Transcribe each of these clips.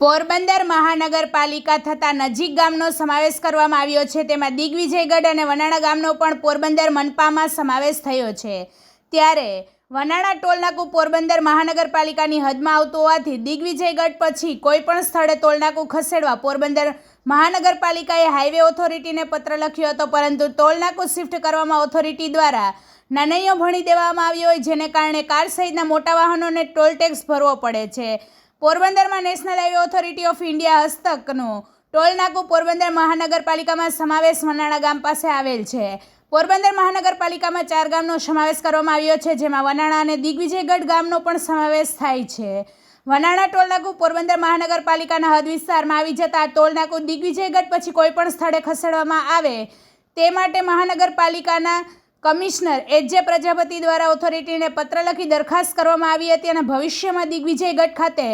પોરબંદર મહાનગરપાલિકા થતાં નજીક ગામનો સમાવેશ કરવામાં આવ્યો છે. તેમાં દિગ્વિજયગઢ અને વનાણા ગામનો પણ પોરબંદર મનપામાં સમાવેશ થયો છે. ત્યારે વનાણા ટોલનાકું પોરબંદર મહાનગરપાલિકાની હદમાં આવતું હોવાથી દિગ્વિજયગઢ પછી કોઈપણ સ્થળે ટોલનાકું ખસેડવા પોરબંદર મહાનગરપાલિકાએ હાઈવે ઓથોરિટીને પત્ર લખ્યો હતો. પરંતુ ટોલનાકું શિફ્ટ કરવામાં ઓથોરિટી દ્વારા નાનૈયો ભણી દેવામાં આવ્યો હોય, જેને કારણે કાર સહિતના મોટા વાહનોને ટોલ ટેક્સ ભરવો પડે છે. પોરબંદરમાં national highway authority of India હસ્તકનું ટોલનાકુ પોરબંદર મહાનગરપાલિકામાં સમાવેશ વનાણા ગામ પાસે આવેલ છે. પોરબંદર મહાનગરપાલિકામાં ચાર ગામનો સમાવેશ કરવામાં આવ્યો છે, જેમાં વનાણા અને દિગ્વિજયગઢ ગામનો પણ સમાવેશ થાય છે. વનાણા ટોલનાકું પોરબંદર મહાનગરપાલિકાના હદ વિસ્તારમાં આવી જતા ટોલનાકું દિગ્વિજયગઢ પછી કોઈપણ સ્થળે ખસેડવામાં આવે તે માટે મહાનગરપાલિકાના કમિશનર એચ જે પ્રજાપતિ દ્વારા ઓથોરિટીને પત્ર લખી દરખાસ્ત કરવામાં આવી હતી અને ભવિષ્યમાં દિગ્વિજયગઢ ખાતે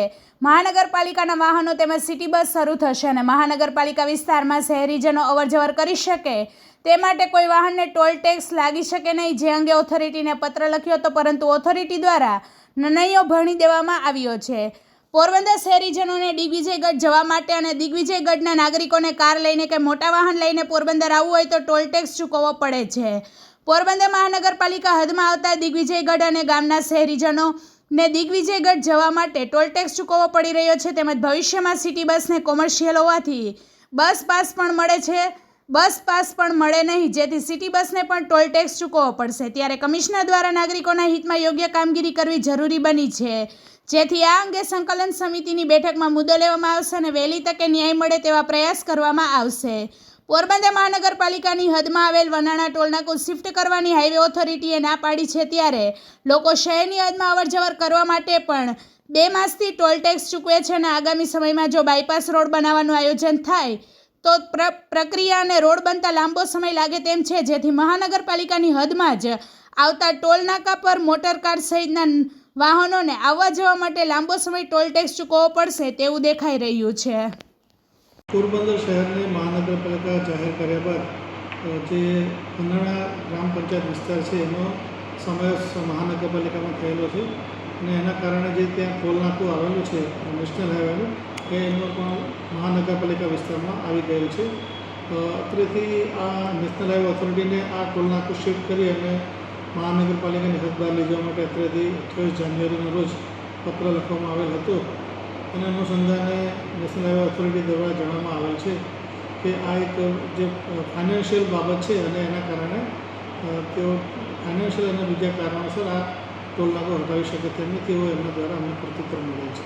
મહાનગરપાલિકાના વાહનો તેમજ સિટી બસ શરૂ થશે અને મહાનગરપાલિકા વિસ્તારમાં શહેરીજનો અવરજવર કરી શકે તે માટે કોઈ વાહનને ટોલ ટેક્સ લાગી શકે નહીં, જે અંગે ઓથોરિટીને પત્ર લખ્યો હતો, પરંતુ ઓથોરિટી દ્વારા નિર્ણયો ભણી દેવામાં આવ્યો છે. પોરબંદર શહેરીજનોને દિગ્વિજયગઢ જવા માટે અને દિગ્વિજયગઢના નાગરિકોને કાર લઈને કે મોટા વાહન લઈને પોરબંદર આવવું હોય તો ટોલ ટેક્સ ચૂકવવો પડે છે. પોરબંદર મહાનગરપાલિકા હદમાં આવતા દિગ્વિજયગઢ અને ગામના શહેરીજનો ને દિગ્વિજયગઢ જવા માટે ટોલટેક્સ ચૂકવવો પડી રહ્યો છે તેમજ ભવિષ્યમાં સિટી બસને કોમર્શિયલ હોવાથી બસ પાસ પણ મળે છે. બસ પાસ પણ મળે નહીં, જેથી સિટી બસને પણ ટોલટેક્સ ચૂકવવો પડશે. ત્યારે કમિશનર દ્વારા નાગરિકોના હિતમાં યોગ્ય કામગીરી કરવી જરૂરી બની છે. જેથી આ અંગે સંકલન સમિતિની બેઠકમાં મુદ્દો લેવામાં આવશે અને વહેલી તકે ન્યાય મળે તેવા પ્રયાસ કરવામાં આવશે. પોરબંદર મહાનગરપાલિકાની હદમાં આવેલ વનાણા ટોલનાકું શિફ્ટ કરવાની હાઈવે ઓથોરિટીએ ના પાડી છે ત્યારે લોકો શહેરની હદમાં અવરજવર કરવા માટે પણ બે માસથી ટોલ ટેક્સ ચૂકવે છે અને આગામી સમયમાં જો બાયપાસ રોડ બનાવવાનું આયોજન થાય તો પ્ર, પ્રક્રિયા અને રોડ બનતા લાંબો સમય લાગે તેમ છે. જેથી મહાનગરપાલિકાની હદમાં જ આવતા ટોલનાકા પર મોટર કાર સહિતના વાહનોને આવવા જવા માટે લાંબો સમય ટોલ ટેક્સ ચૂકવવો પડશે તેવું દેખાઈ રહ્યું છે. પોરબંદર શહેરને મહાનગરપાલિકા જાહેર કર્યા બાદ જે પંધાણા ગ્રામ પંચાયત વિસ્તાર છે, એનો સમાવેશ મહાનગરપાલિકામાં થયેલો છે અને એના કારણે જે ત્યાં નાકું આવેલું છે, નેશનલ હાઈવેનું, એ એનો પણ મહાનગરપાલિકા વિસ્તારમાં આવી ગયેલ છે. અત્રેથી આ નેશનલ હાઈવે ઓથોરિટીને આ ટોલ નાકું શિફ્ટ કરી અને મહાનગરપાલિકાની હદબાર લીધવા માટે અત્રેથી અઠ્યાવીસ જાન્યુઆરીના રોજ પત્ર લખવામાં આવેલ હતો. અને અનુસંધાને નેશનલ હાઈવે ઓથોરિટી દ્વારા જણાવવામાં આવેલ છે કે આ એક જે ફાઇનાન્શિયલ બાબત છે અને એના કારણે તેઓ ફાઇનાન્શિયલ અને બીજા કારણોસર આ ટોલ નાકો હટાવી શકે તેમ તેઓ એમના દ્વારા અમને પ્રત્યુત્તર મળે છે.